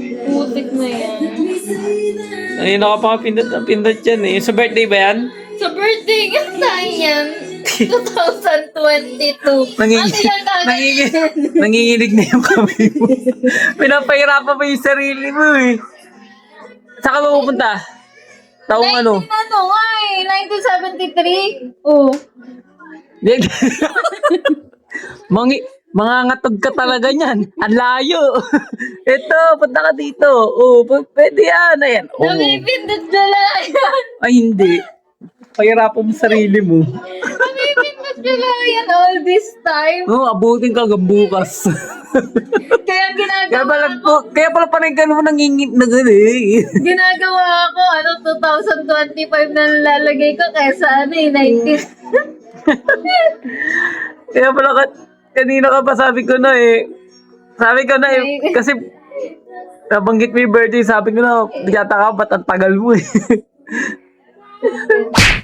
Putik na yan. Ay, nakapapindot na pindot yan eh. Sa birthday ba yan? Sa birthday nga tayo yan. 2022. Nangingi- Ano yan kagad? nangingi- nanginginig na yung kamay mo. Pinapahirapan mo yung sarili mo eh. Saan ka ba pupunta? Taong ano? 19 ano nga eh, 1973. Oh. Di- Mangi, mga ngatog ka talaga niyan. Ang layo. Ito, punta ka dito. Oh, p- pwede yan. Ayan. Oh. Namipindot na lang yan. Ay, hindi. Pahirapan mo sarili mo. Namipindot na lang yan all this time. Oh, abutin ka hanggang bukas. Kaya kaya ginagawa pala, ko, kaya pala panay mo nangingit na gano'n eh. ginagawa ko, ano, 2025 na lalagay ko kaysa ano eh, 90s. Kaya pala ka, kanina ka pa sabi ko na eh. Sabi ko na eh, kasi nabanggit mo yung birthday, sabi ko na, yata ka, ba't ang tagal mo eh.